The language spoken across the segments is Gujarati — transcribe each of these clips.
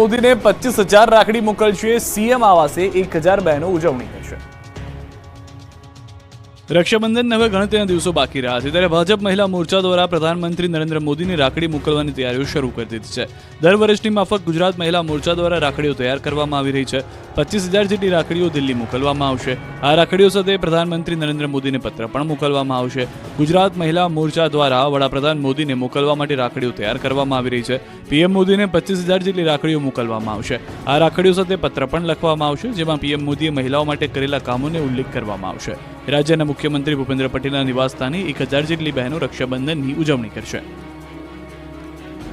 મોદીને પચીસ હજાર રાખડી મોકલશે. સીએમ આવાસે એક હજાર બહેનો ઉજવણી. રક્ષાબંધન હવે ગણતરીના દિવસો બાકી રહ્યા છે. ત્યારે ભાજપ મહિલા મોરચા દ્વારા પ્રધાનમંત્રી નરેન્દ્ર મોદીને રાખડી મોકલવાની તૈયારીઓ શરૂ કરી દીધી છે. દર વર્ષની માફક ગુજરાત મહિલા મોરચા દ્વારા રાખડીઓ તૈયાર કરવામાં આવી રહી છે. પચીસ હજાર જેટલી રાખડીઓ દિલ્હી મોકલવામાં આવશે. આ રાખડીઓ સાથે પ્રધાનમંત્રી નરેન્દ્ર મોદીને પત્ર પણ મોકલવામાં આવશે. ગુજરાત મહિલા મોરચા દ્વારા વડાપ્રધાન મોદીને મોકલવા માટે રાખડીઓ તૈયાર કરવામાં આવી રહી છે. પીએમ મોદીને પચીસ હજાર જેટલી રાખડીઓ મોકલવામાં આવશે. આ રાખડીઓ સાથે પત્ર પણ લખવામાં આવશે, જેમાં પીએમ મોદીએ મહિલાઓ માટે કરેલા કામોને ઉલ્લેખ કરવામાં આવશે. રાજ્યના મુખ્યમંત્રી ભૂપેન્દ્ર પટેલના નિવાસસ્થાને એક હજાર જેટલી બહેનો રક્ષાબંધનની ઉજવણી કરશે.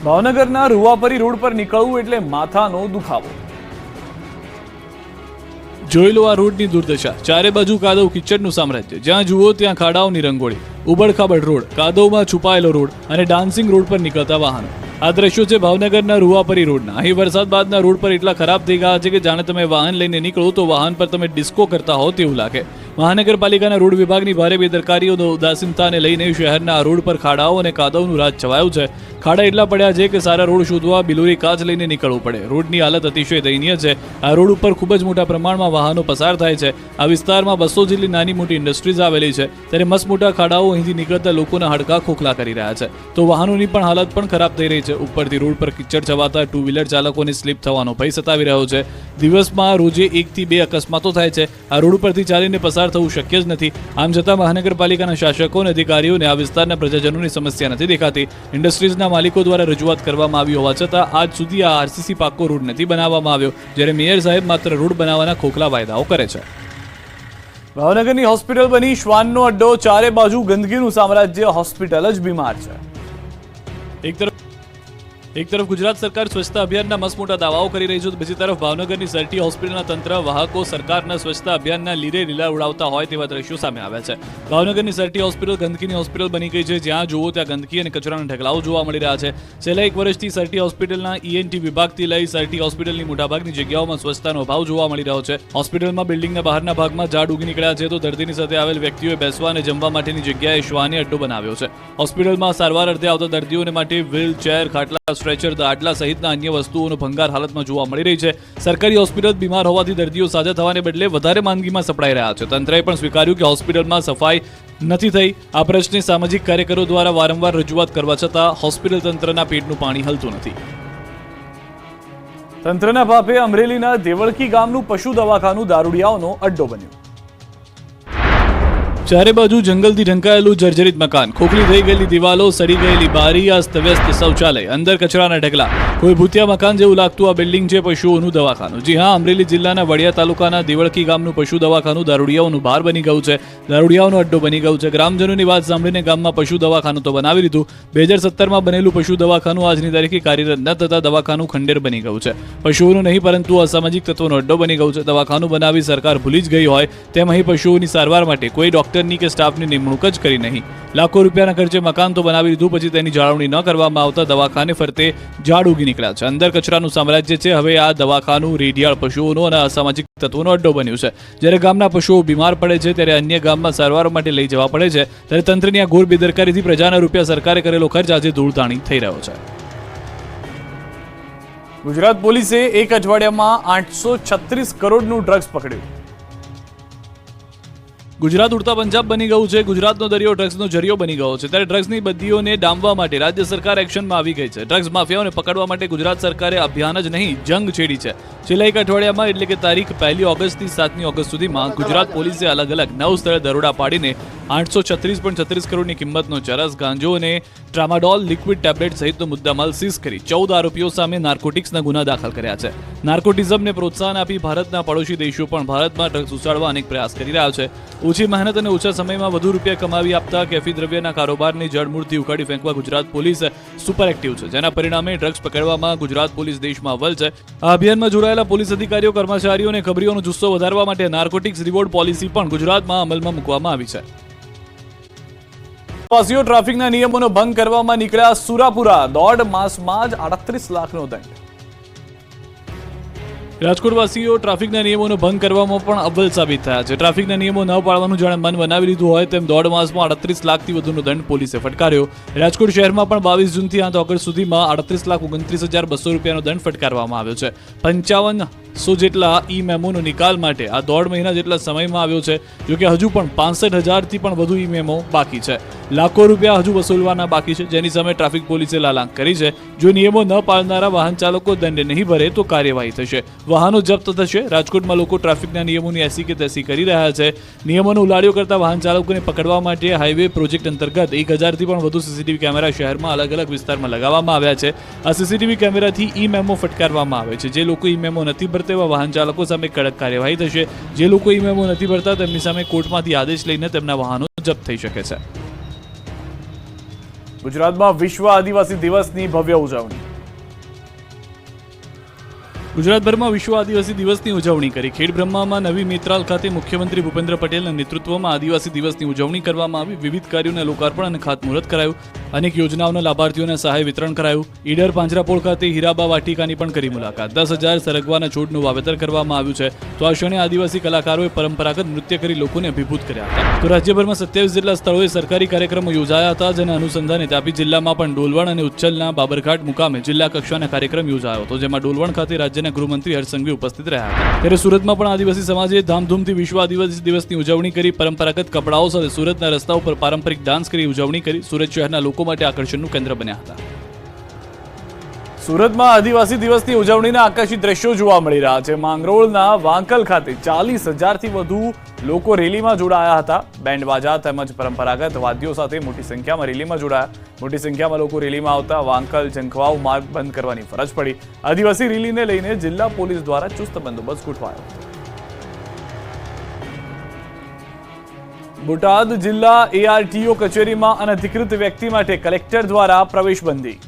ભાવનગરના રૂવાપરી રોડ પર નીકળવું એટલે માથાનો દુખાવો. જોઈ લો આ રોડની દુર્દશા. ચારે બાજુ કાદવ કિચડનું સામ્રાજ્ય. જ્યાં જુઓ ત્યાં ખાડાઓની રંગોળી. ઉબડખાબડ રોડ, કાદવમાં છુપાયેલો રોડ અને ડાન્સિંગ રોડ પર નીકળતા વાહનો. આ દ્રશ્યો છે ભાવનગરના રૂવાપરી રોડના. અહીં વરસાદ બાદના રોડ પર એટલા ખરાબ થઈ ગયા છે કે જાણે તમે વાહન લઈને નીકળો તો વાહન પર તમે ડિસ્કો કરતા હો તેવું લાગે. મહાનગરપાલિકાના રોડ વિભાગની ભારે બેદરકારીઓનો ઉદાસીનતાને લઈને શહેરના રોડ પર ખાડાઓ અને કાદવનું રાજ છવાયું છે. ખાડા એટલા પડ્યા છે કે સારા રોડ શોધવા બિલોરી કાચ લઈને નીકળવું પડે. રોડની હાલત અતિશય દયનીય છે. આ રોડ ઉપર ખૂબ જ મોટા પ્રમાણમાં વાહનો પસાર થાય છે. આ વિસ્તારમાં બસો જેટલી નાની મોટી ઇન્ડસ્ટ્રીઝ આવેલી છે. ત્યારે મસ્ત મોટા ખાડાઓ અહીંથી નીકળતા લોકોના હાડકા ખોખલા કરી રહ્યા છે. તો વાહનોની પણ હાલત પણ ખરાબ થઈ રહી છે. ઉપરથી રોડ પર કિચડ છવાતા ટુ વ્હીલર ચાલકોને સ્લીપ થવાનો ભય સતાવી રહ્યો છે. દિવસમાં રોજે એકથી બે અકસ્માતો થાય છે. આ રોડ ઉપરથી ચાલીને પસાર થવું શક્ય જ નથી. આમ છતાં મહાનગરપાલિકાના શાસકો અને અધિકારીઓને આ વિસ્તારના પ્રજાજનોની સમસ્યા નથી દેખાતી. ઇન્ડસ્ટ્રીઝના માલિકો દ્વારા રજૂઆત કરવામાં આવી હોવા છતાં આજ સુધી આ આરસીસી પાકો રોડ નથી બનાવવામાં આવ્યો જ્યારે મેયર સાહેબ માત્ર રોડ બનાવવાના ખોખલા વાયદાઓ કરે છે. ભાવનગરની હોસ્પિટલ બની શ્વાનનો અડ્ડો ચારે બાજુ ગંદકીનું સામ્રાજ્ય હોસ્પિટલ જ બીમાર છે. એક તરફ એક તરફ ગુજરાત સરકાર સ્વચ્છતા અભિયાનના મસ્ત મોટા દાવાઓ કરી રહી છે, તો બીજી તરફ ભાવનગરની સરટી હોસ્પિટલના તંત્ર વાહકો સરકારના સ્વચ્છતા અભિયાનના લીરે લીલા ઉડાવતા હોય તેવા દ્રશ્યો સામે આવ્યા છે. ભાવનગરની સરટી હોસ્પિટલ ગંદકીની હોસ્પિટલ બની ગઈ છે, જ્યાં જુઓ ત્યાં ગંદકી અને કચરાના ઢગલાઓ જોવા મળી રહ્યા છે. છેલ્લા એક વર્ષથી સરટી હોસ્પિટલના ઈએનટી વિભાગથી લઈ સરટી હોસ્પિટલની મોટાભાગની જગ્યાઓમાં સ્વચ્છતાનો અભાવ જોવા મળી રહ્યો છે. હોસ્પિટલમાં બિલ્ડિંગના બહારના ભાગમાં ઝાડ ઉગી નીકળ્યા છે, તો દર્દીની સાથે આવેલ વ્યક્તિઓએ બેસવા અને જમવા માટેની જગ્યાએ શ્વાને અડ્ડો બનાવ્યો છે. હોસ્પિટલમાં સારવાર અર્થે આવતા દર્દીઓને માટે વ્હીલ ચેર ખાટલા સ્ટ્રેચર દાટલા સહિતના અન્ય વસ્તુઓનો ભંગાર હાલતમાં જોવા મળી રહી છે. સરકારી હોસ્પિટલ બીમાર હોવાથી દર્દીઓ સાજા થવાને બદલે વધારે માંદગીમાં સપડાઈ રહ્યા છે. તંત્રએ પણ સ્વીકાર્યું કે હોસ્પિટલમાં સફાઈ નથી થઈ. આ પ્રશ્ને સામાજિક કાર્યકરો દ્વારા વારંવાર રજૂઆત કરવા છતાં હોસ્પિટલ તંત્રના પેટનું પાણી હલતું નથી. તંત્રના પાપે અમરેલીના દેવળકી ગામનું પશુ દવાખાનું દારૂડિયાઓનો અડ્ડો બન્યું. ચારે બાજુ જંગલથી ઢંકાયેલું જર્જરિત મકાન. ખોખલી થઈ ગયેલી દિવાલો, સડી ગયેલી બારી, અસ્તવ્યસ્ત શૌચાલય, અંદર કચરાના ઢગલા. કોઈ ભૂતિયા મકાન જેવું લાગતું આ બિલ્ડિંગ છે પશુઓનું દવાખાનું. જી હા, અમરેલી જિલ્લાના વડિયા તાલુકાના દેવળકી ગામનું પશુ દવાખાનું દારૂડિયાઓનું બહાર બની ગયું છે. દારૂડિયાઓનો અડ્ડો બની ગયું છે. ગ્રામજનોની વાત સાંભળીને ગામમાં પશુ દવાખાનું તો બનાવી લીધું. બે હજાર સત્તરમાં બનેલું પશુ દવાખાનું આજની તારીખે કાર્યરત ન થતા દવાખાનું ખંડેર બની ગયું છે. પશુઓનું નહીં, પરંતુ અસામાજિક તત્વોનો અડ્ડો બની ગયું છે. દવાખાનું બનાવી સરકાર ભૂલી જ ગઈ હોય, તેમ અહીં પશુઓની સારવાર માટે કોઈ ડોક્ટરની કે સ્ટાફની નિમણૂક જ કરી નહીં. લાખો રૂપિયાના ખર્ચે મકાન તો બનાવી લીધું પછી તેની જાળવણી ન કરવામાં આવતા દવાખાને ફરતે ઝાડ ઉગી નીકળ્યા છે. અંદર કચરાનું સામ્રાજ્ય છે, હવે આ દવાખાનું રેડિયાળ પશુઓનો અને અસામાજિક તત્વોનો અડ્ડો બન્યું છે. જ્યારે ગામના પશુઓ બીમાર પડે છે, ત્યારે અન્ય ગામમાં સારવાર માટે લઈ જવા પડે છે. ત્યારે તંત્રની આ ઘોર બેદરકારીથી પ્રજાના રૂપિયા સરકારે કરેલો ખર્ચ આજે ધૂળધાણી થઈ રહ્યો છે. ગુજરાત પોલીસે એક અઠવાડિયામાં આઠસો છત્રીસ કરોડનું ડ્રગ્સ પકડ્યું. ગુજરાત ઉડતા પંજાબ બની ગયું છે. ગુજરાતનો દરિયો, ડ્રગ્સનો જરિયો બની ગયો છે. ત્યારે ડ્રગ્સની બદીઓને ડામવા માટે રાજ્ય સરકાર એક્શનમાં આવી ગઈ છે. ડ્રગ્સ માફિયાઓને પકડવા માટે ગુજરાત સરકારે અભિયાન જ નહીં, જંગ છેડી છે. છેલ્લા એક અઠવાડિયામાં, એટલે કે તારીખ પહેલી ઓગસ્ટથી સાતમી ઓગસ્ટ સુધીમાં ગુજરાત પોલીસે અલગ અલગ નવ સ્થળે દરોડા પાડીને આઠસો છત્રીસ પોઈન્ટ છત્રીસ કરોડની કિંમતનો ચરસ ગાંજો અને ટ્રામાડોલ લિક્વિડ ટેબ્લેટ સહિતનો મુદ્દામાલ સીઝ કરી ચૌદ આરોપીઓ સામે નાર્કોટિક્સના ગુના દાખલ કર્યા છે. નાર્કોટિઝમને પ્રોત્સાહન આપી ભારતના પડોશી દેશો પણ ભારતમાં ડ્રગ્સ ઉછાળવા અનેક પ્રયાસ કરી રહ્યા છે. ઓછી મહેનત અને ઓછા સમયમાં વધુ રૂપિયા કમાવી આપતા કેફી દ્રવ્યના કારોબારની જડમૂળથી ઉખાડી ફેંકવા ગુજરાત પોલીસ સુપર એક્ટિવ છે. જેના પરિણામે ડ્રગ્સ પકડવામાં ગુજરાત પોલીસ દેશમાં અવ્વલ છે. આ અભિયાનમાં જોડાયેલા પોલીસ અધિકારીઓ કર્મચારીઓ અને ખબરીઓનો જુસ્સો વધારવા માટે નાર્કોટિક્સ રિવોર્ડ પોલિસી પણ ગુજરાતમાં અમલમાં મૂકવામાં આવી છે. પ્રવાસીઓ ટ્રાફિકના નિયમોનો ભંગ કરવામાં નીકળ્યા સુરાપુરા. દોઢ માસમાં જ આડત્રીસ લાખનો દંડ. રાજકોટવાસીઓ ટ્રાફિકના નિયમોનો ભંગ કરવામાં પણ અવ્વલ સાબિત થયા છે. ટ્રાફિકના નિયમો ન પાળવાનું જાણે મન બનાવી લીધું હોય તેમ દોઢ માસમાં આડત્રીસ લાખથી વધુનો દંડ પોલીસે ફટકાર્યો. રાજકોટ શહેરમાં પણ બાવીસ જૂનથી આઠ ઓગસ્ટ સુધીમાં અડત્રીસ લાખ ઓગણત્રીસ હજાર બસો રૂપિયાનો દંડ ફટકારવામાં આવ્યો છે. પંચાવન સો જેટલા ઈ મેમોનો નિકાલ માટે આ દોઢ મહિના જેટલા સમયમાં આવ્યો છે, જોકે હજુ પણ પાંસઠ હજારથી પણ વધુ ઈ મેમો બાકી છે. લાખો રૂપિયા હજુ વસૂલવાના બાકી છે, જેની સામે ટ્રાફિક પોલીસે લાલાંક કરી છે. જો નિયમો ન પાળનારા વાહન ચાલકો દંડ નહીં ભરે તો કાર્યવાહી થશે. વાહનો જપ્ત થશે. રાજકોટમાં લોકો ટ્રાફિકના નિયમોની એસી કે તેસી કરી રહ્યા છે. નિયમોનો ઉલાડ્યો કરતા વાહન ચાલકોને પકડવા માટે હાઈવે પ્રોજેક્ટ અંતર્ગત એક હજારથી પણ વધુ સીસીટીવી કેમેરા શહેરમાં અલગ અલગ વિસ્તારમાં લગાવવામાં આવ્યા છે. આ સીસીટીવી કેમેરાથી ઈ મેમો ફટકારવામાં આવે છે. જે લોકો ઈ મેમો નથી ભરતા એવા વાહન ચાલકો સામે કડક કાર્યવાહી થશે. જે લોકો ઈ મેમો નથી ભરતા તેમની સામે કોર્ટમાંથી આદેશ લઈને તેમના વાહનો જપ્ત થઈ શકે છે. ગુજરાતમાં વિશ્વ આદિવાસી દિવસની ભવ્ય ઉજવણી. ગુજરાતભરમાં વિશ્વ આદિવાસી દિવસની ઉજવણી કરી. ખેડબ્રહ્મામાં નવી મિત્રાલ ખાતે મુખ્યમંત્રી ભૂપેન્દ્ર પટેલના નેતૃત્વમાં આદિવાસી દિવસની ઉજવણી કરવામાં આવી. વિવિધ કાર્યોના લોકાર્પણ અને ખાતમુહૂર્ત કરાયું. અનેક યોજનાઓના લાભાર્થીઓને સહાય વિતરણ કરાયું. ઈડર પાંજરાપોળ ખાતે હીરાબા વાટિકાની પણ કરી મુલાકાત. દસ હજાર સરગવાના છોડનું વાવેતર કરવામાં આવ્યું છે. તો આ ક્ષણે આદિવાસી કલાકારોએ પરંપરાગત નૃત્ય કરી લોકોને અભિભૂત કર્યા હતા. તો રાજ્યભરમાં સત્યાવીસ જેટલા સ્થળોએ સરકારી કાર્યક્રમો યોજાયા હતા, જેના અનુસંધાને તાપી જિલ્લામાં પણ ડોલવણ અને ઉચ્છલના બાબરઘાટ મુકામે જિલ્લા કક્ષાના કાર્યક્રમ યોજાયો હતો, જેમાં ડોલવણ ખાતે રાજ્યના ગૃહમંત્રી હર્ષસંઘવી ઉપસ્થિત રહ્યા હતા. ત્યારે સુરતમાં પણ આદિવાસી સમાજે ધામધૂમથી વિશ્વ આદિવાસી દિવસની ઉજવણી કરી પરંપરાગત કપડાઓ સાથે સુરતના રસ્તા ઉપર પારંપરિક ડાન્સ કરી ઉજવણી કરી સુરત શહેરના લોકો માટે આકર્ષણનું કેન્દ્ર બન્યા હતા. સુરતમાં આદિવાસી દિવસની ઉજવણીના આકર્ષિત દ્રશ્યો જોવા મળી રહ્યા છે. માંગરોળના વાંકલ ખાતે ચાલીસ હજારથી વધુ લોકો રેલીમાં જોડાયા હતા. બેન્ડ બાજા તેમજ પરંપરાગત વાદ્યો સાથે મોટી સંખ્યામાં રેલીમાં જોડાયા. મોટી સંખ્યામાં લોકો રેલીમાં આવતા વાંકલ, ઝંખવાવ માર્ગ બંધ કરવાની ફરજ પડી. આદિવાસી રેલીને લઈને જિલ્લા પોલીસ દ્વારા ચુસ્ત બંદોબસ્ત ગોઠવાયો. હતો બોટાદ જિલ્લા એઆરટીઓ કચેરીમાં અનધિકૃત વ્યક્તિ માટે કલેક્ટર દ્વારા પ્રવેશબંધી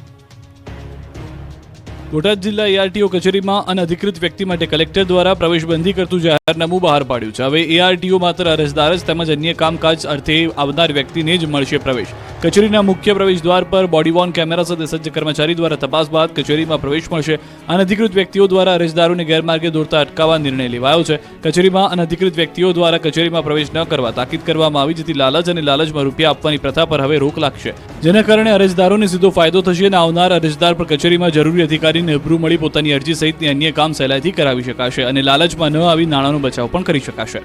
બોટાદ જિલ્લા એઆરટીઓ કચેરીમાં અનધિકૃત વ્યક્તિ માટે કલેક્ટર દ્વારા પ્રવેશબંધી કરતું જાહેરનામું બહાર પાડ્યું છે. હવે એઆરટીઓ માત્ર અરજદાર જ તેમજ અન્ય કામકાજ અર્થે આવનાર વ્યક્તિને જ મળશે પ્રવેશ. કચેરીના મુખ્ય પ્રવેશ દ્વાર પર બોડી વોર્ન કેમેરા સાથે સજ્જ કર્મચારી દ્વારા તપાસ બાદ કચેરીમાં પ્રવેશ મળશે. અનધિકૃત વ્યક્તિઓ દ્વારા અરજદારોને ગેરમાર્ગે દોરતા અટકાવવા નિર્ણય લેવાયો છે. કચેરીમાં અનધિકૃત વ્યક્તિઓ દ્વારા કચેરીમાં પ્રવેશ ન કરવા તાકીદ કરવામાં આવી, જેથી લાલચ અને લાલચમાં રૂપિયા આપવાની પ્રથા પર હવે રોક લાગશે. જેના કારણે અરજદારોને સીધો ફાયદો થશે અને આવનાર અરજદાર પર કચેરીમાં જરૂરી અધિકારીને રૂબરૂ મળી પોતાની અરજી સહિતની અન્ય કામ સહેલાઈથી કરાવી શકાશે અને લાલચમાં ન આવી નાણાંનો બચાવ પણ કરી શકાશે.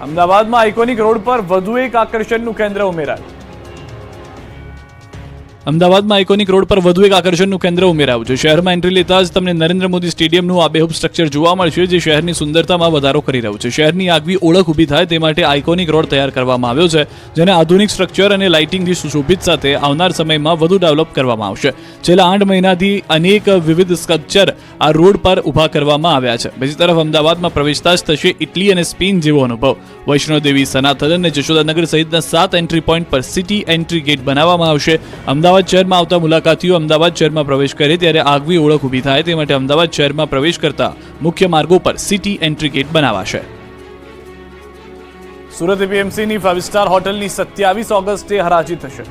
અમદાવાદમાં આઇકોનિક રોડ પર વધુ એક આકર્ષણનું કેન્દ્ર ઉમેરાયું. અમદાવાદમાં આઇકોનિક રોડ પર વધુ એક આકર્ષણનું કેન્દ્ર ઉમેરાયું છે. શહેરમાં એન્ટ્રી લેતા જ તમને નરેન્દ્ર મોદી સ્ટેડિયમનું આબેહૂબ સ્ટ્રક્ચર જોવા મળશે, જે શહેરની સુંદરતામાં વધારો કરી રહ્યું છે. શહેરની આગવી ઓળખ ઊભી થાય તે માટે આઇકોનિક રોડ તૈયાર કરવામાં આવ્યો છે, જેને આધુનિક સ્ટ્રક્ચર અને લાઇટિંગથી સુશોભિત સાથે આવનાર સમયમાં વધુ ડેવલપ કરવામાં આવશે. છેલ્લા આઠ મહિનાથી અનેક વિવિધ સ્કલ્પચર આ રોડ પર ઊભા કરવામાં આવ્યા છે. બીજી તરફ અમદાવાદમાં પ્રવેશતા જ થશે ઇટલી અને સ્પેન જેવો અનુભવ. વૈષ્ણોદેવી, સનાતન અને જશોદાનગર સહિતના સાત એન્ટ્રી પોઈન્ટ પર સિટી એન્ટ્રી ગેટ બનાવવામાં આવશે. અમદાવાદ શહેરમાં આવતા મુલાકાતીઓ અમદાવાદ શહેરમાં પ્રવેશ કરે ત્યારે આગવી ઓળખ ઊભી થાય તે માટે અમદાવાદ શહેરમાં પ્રવેશ કરતા મુખ્ય માર્ગો પર સિટી એન્ટ્રી ગેટ બનાવાશે. સુરત એપીએમસીની ફાઇવ સ્ટાર હોટલની સત્યાવીસ ઓગસ્ટે હરાજી થશે.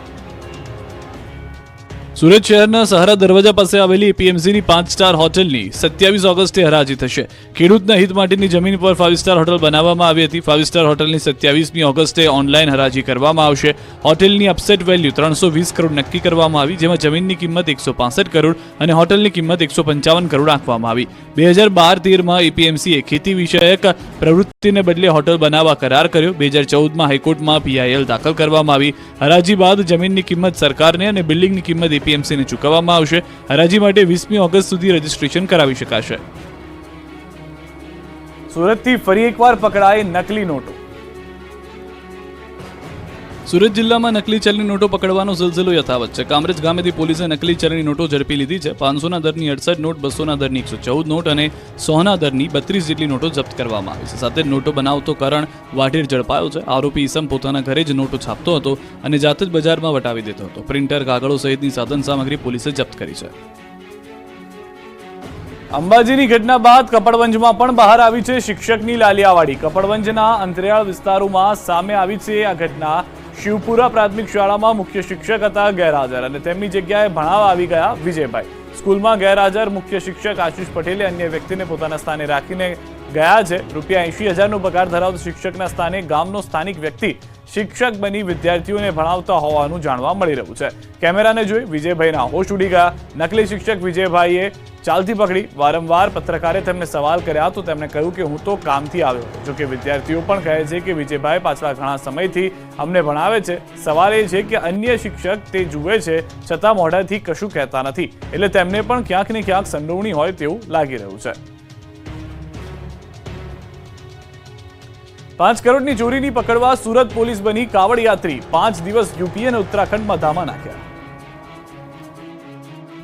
સુરત શહેરના સહારા દરવાજા પાસે આવેલી પીએમસીની પાંચ સ્ટાર હોટલની સત્યાવીસ ઓગસ્ટે હરાજી થશે. ખેડૂતના હિત માટેની જમીન પર ફાઇવ સ્ટાર હોટલ બનાવવામાં આવી હતી. ફાઇવ સ્ટાર હોટલની સત્યાવીસમી ઓગસ્ટે ઓનલાઈન હરાજી કરવામાં આવશે. હોટેલની અપસેટ વેલ્યુ ત્રણસો વીસ કરોડ નક્કી કરવામાં આવી, જેમાં જમીનની કિંમત એકસો પાસઠ કરોડ અને હોટલની કિંમત એકસો પંચાવન કરોડ આંકવામાં આવી. બે હજાર બાર તેરમાં એપીએમસીએ ખેતી વિષયક પ્રવૃત્તિને બદલે હોટલ બનાવવા કરાર કર્યો. બે હજાર ચૌદમાં હાઈકોર્ટમાં પીઆઈએલ દાખલ કરવામાં આવી. હરાજી બાદ જમીનની કિંમત સરકારને અને બિલ્ડિંગની કિંમત એપીએમસીને ચૂકવવામાં આવશે. હરાજી માટે વીસમી ઓગસ્ટ સુધી રજીસ્ટ્રેશન કરાવી શકાશે. સુરતથી ફરી એકવાર પકડાઈ નકલી નોટો. સુરત જિલ્લામાં નકલી ચલણી નોટો પકડવાનો સિલસિલો યથાવત છે. કામરેજ ગામેથી પોલીસે નકલી ચલણી નોટો ઝડપી લીધી છે. પાંચસોના દરની અડસઠ નોટ બસોના દરની એકસો ચૌદ નોટ અને સોના દરની બત્રીસ જેટલી નોટો જપ્ત કરવામાં આવી છે. સાથે નોટો બનાવતો કરણ વાઢેર ઝડપાયો છે. આરોપી ઈસમ પોતાના ઘરે જ નોટો છાપતો હતો અને જાતે જ બજારમાં વટાવી દેતો હતો. પ્રિન્ટર કાગળો સહિતની સાધન સામગ્રી પોલીસે જપ્ત કરી છે. અંબાજીની ઘટના બાદ કપડવંજમાં પણ બહાર આવી છે શિક્ષકની લાલિયાવાડી. કપડવંજના અંતરિયાળ વિસ્તારોમાં સામે આવી છે આ ઘટના. શિવપુરા પ્રાથમિક શાળામાં મુખ્ય શિક્ષક હતા ગેરહાજર અને તેમની જગ્યાએ ભણાવવા આવી ગયા વિજયભાઈ. સ્કૂલમાં ગેરહાજર મુખ્ય શિક્ષક આશીષ પટેલે અન્ય વ્યક્તિને પોતાના સ્થાને રાખીને ગયા છે. રૂપિયા એંશી હજારનો પગાર ધરાવતો શિક્ષકના સ્થાને ગામનો સ્થાનિક વ્યક્તિ શિક્ષક બની વિદ્યાર્થીઓને ભણાવતા હોવાનું જાણવા મળી રહ્યું છે. કેમેરાને જોઈ વિજયભાઈના હોશ ઉડી ગયા. નકલી શિક્ષક વિજયભાઈએ ચાલતી પકડી. વારંવાર પત્રકારે તેમને સવાલ કર્યા તો તેમણે કહ્યું કે હું તો કામથી આવ્યો જોકે વિદ્યાર્થીઓ પણ કહે છે કે વિજયભાઈ પાછલા ઘણા સમયથી અમને ભણાવે છે. સવાલ એ છે કે અન્ય શિક્ષક તે જુએ છે, છતાં મોઢાથી કશું કહેતા નથી. એટલે તેમને પણ ક્યાંક ને ક્યાંક સંડોવણી હોય તેવું લાગી રહ્યું છે. પાંચ કરોડની ચોરીની પકડવા સુરત પોલીસ બની કાવડ યાત્રી. પાંચ દિવસ યુપી અને ઉત્તરાખંડમાં ધામા નાખ્યા.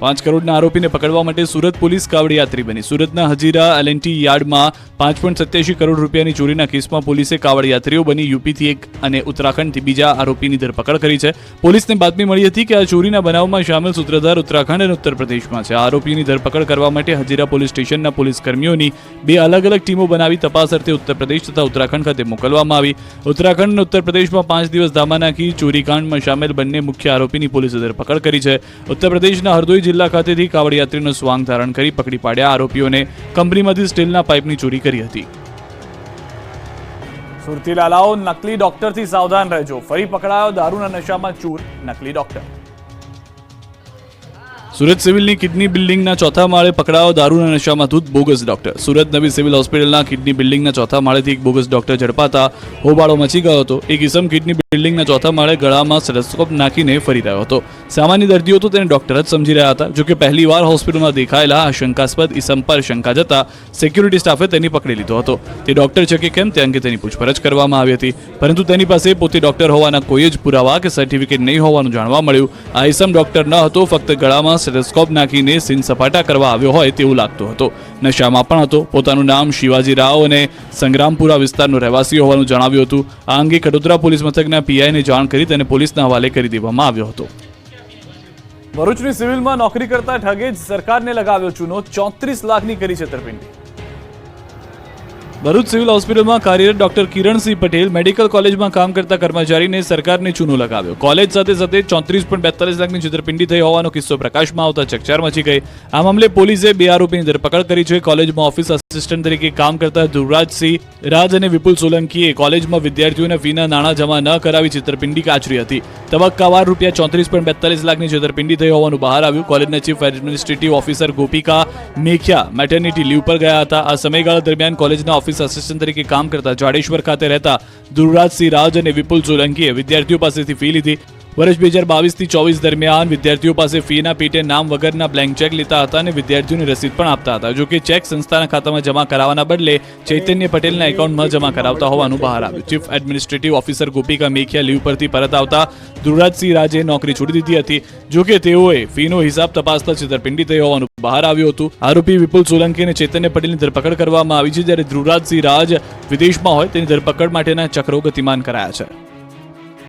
પાંચ કરોડના આરોપીને પકડવા માટે સુરત પોલીસ કાવડયાત્રી બની. સુરતના હજીરા એલએનટી યાર્ડમાં પાંચ પોઈન્ટ સત્યાસી કરોડ રૂપિયાની ચોરીના કેસમાં પોલીસે કાવડયાત્રીઓ બની, યુપીથી એક અને ઉત્તરાખંડથી બીજા આરોપીની ધરપકડ કરી છે. પોલીસને બાતમી મળી હતી કે આ ચોરીના બનાવમાં સામેલ સૂત્રધાર ઉત્તરાખંડ અને ઉત્તર પ્રદેશમાં છે આરોપીની ધરપકડ કરવા માટે હજીરા પોલીસ સ્ટેશનના પોલીસ કર્મીઓની બે અલગ અલગ ટીમો બનાવી તપાસ અર્થે ઉત્તર પ્રદેશ તથા ઉત્તરાખંડ ખાતે મોકલવામાં આવી. ઉત્તરાખંડ અને ઉત્તર પ્રદેશમાં પાંચ દિવસ ધામા નાખી ચોરીકાંડમાં સામેલ બંને મુખ્ય આરોપીની પોલીસે ધરપકડ કરી છે. ઉત્તર પ્રદેશના હરદોઈ જિલ્લા ખાતેથી કાવડયાત્રીનો સ્વાંગ ધારણ કરી પકડી પાડ્યા આરોપીઓને કંપનીમાંથી સ્ટીલના પાઇપની ચોરી કરી હતી. સુરતી લાલાઓ નકલી ડોક્ટરથી સાવધાન રહેજો. ફરી પકડાયો દારૂના નશામાં ચૂર નકલી ડોક્ટર. સુરત સિવિલની કિડની બિલ્ડિંગના ચોથા માળે પકડાયો દારૂના નશામાં ધૂત બોગસ ડોક્ટર. સુરત નવી સિવિલ હોસ્પિટલના કિડની બિલ્ડિંગના ચોથા માળેથી એક બોગસ ડોક્ટર ઝડપાતા હોબાળો મચી ગયો હતો. એક ઇસમ કિડની બિલ્ડિંગના ચોથા માળે ગળામાં સ્ટેથોસ્કોપ નાખીને ફરી રહ્યો હતો. સામાન્ય દર્દીઓ તો તેને ડોક્ટર જ સમજી રહ્યા હતા, જોકે પહેલીવાર હોસ્પિટલમાં દેખાયેલા આ શંકાસ્પદ ઇસમ પર શંકા જતા સિક્યુરિટી સ્ટાફે તેની પકડી લીધો હતો. તે ડોક્ટર છે કે કેમ તે અંગે તેની પૂછપરછ કરવામાં આવી હતી. પરંતુ તેની પાસે પોતે ડોક્ટર હોવાના કોઈ જ પુરાવા કે સર્ટિફિકેટ નહીં હોવાનું જાણવા મળ્યું. આ ઇસમ ડોક્ટર ન હતો, ફક્ત ગળામાં સ્ટેથોસ્કોપ નાખીને સીન સપાટા કરવા આવ્યો હોય તેવું લાગતું હતો. નશામાં પણ હતો. પોતાનું નામ શિવાજી રાવ અને સંગ્રામપુરા વિસ્તારનો રહેવાસી હોવાનું જણાવ્યું હતું. આ અંગે કડોદરા પોલીસ મથકના પીઆઈને જાણ કરી તેને પોલીસના હવાલે કરી દેવામાં આવ્યો હતો. ભરૂચની સિવિલમાં નોકરી કરતા ઠગે જ સરકારને લગાવ્યો ચૂનો. ચોત્રીસ લાખની કરી છેતરપિંડી. ભરૂચ સિવિલ હોસ્પિટલમાં કાર્યરત ડોક્ટર કિરણસિંહ પટેલ મેડિકલ કોલેજમાં કામ કરતા કર્મચારીને સરકારને ચૂનો લગાવ્યો. કોલેજ સાથે સાથે ચોત્રીસ પોઈન્ટ બેતાલીસ લાખની છેતરપિંડી થઈ હોવાનો કિસ્સો પ્રકાશમાં આવતા ચકચાર મચી ગઈ. આ મામલે પોલીસે બે આરોપીની ધરપકડ કરી છે. કોલેજમાં ઓફિસ આસિસ્ટન્ટ તરીકે કામ કરતા ધ્રુવરાજસિંહ રાજ અને વિપુલ સોલંકીએ કોલેજમાં વિદ્યાર્થીઓને ફીના નાણાં જમા ન કરાવી છેતરપિંડી કાચરી હતી. તબક્કાવાર રૂપિયા ચોત્રીસ પોઈન્ટ બેતાલીસ લાખની છેતરપિંડી થઈ હોવાનું બહાર આવ્યું. કોલેજના chief administrative officer Gopika Mekhiya maternity leave પર ગયા હતા. આ સમયગાળા દરમિયાન કોલેજના ઓફિસ આસિસ્ટન્ટ તરીકે કામ કરતા જાડેશ્વર ખાતે રહેતા ધ્રુવરાજસિંહ રાજ અને વિપુલ સોલંકીએ વિદ્યાર્થીઓ પાસેથી ફી લીધી. વર્ષ બે હજાર બાવીસથી ચોવીસ દરમિયાન વિદ્યાર્થીઓ પાસે ફીના પીટે નામ વગરના બ્લેન્ક ચેક લેતા હતા અને વિદ્યાર્થીઓની રસીદ પણ આપતા હતા. જો કે ચેક સંસ્થાના ખાતામાં જમા કરાવવાના બદલે ચૈતન્ય પટેલના એકાઉન્ટમાં જમા કરાવતા હોવાનું બહાર આવ્યું. Chief administrative officer Gopika Mekhiya leave પરથી પરત આવતા ધ્રુવરાજસિંહ રાજે નોકરી છોડી દીધી હતી. જો કે તેઓએ ફીનો હિસાબ તપાસતા છેતરપિંડી થઈ હોવાનું બહાર આવ્યું હતું. આરોપી વિપુલ સોલંકી અને ચૈતન્ય પટેલની ધરપકડ કરવામાં આવી છે જ્યારે ધ્રુવરાજસિંહ રાજ વિદેશમાં હોય તેની ધરપકડ માટેના ચક્રો ગતિમાન કરાયા છે.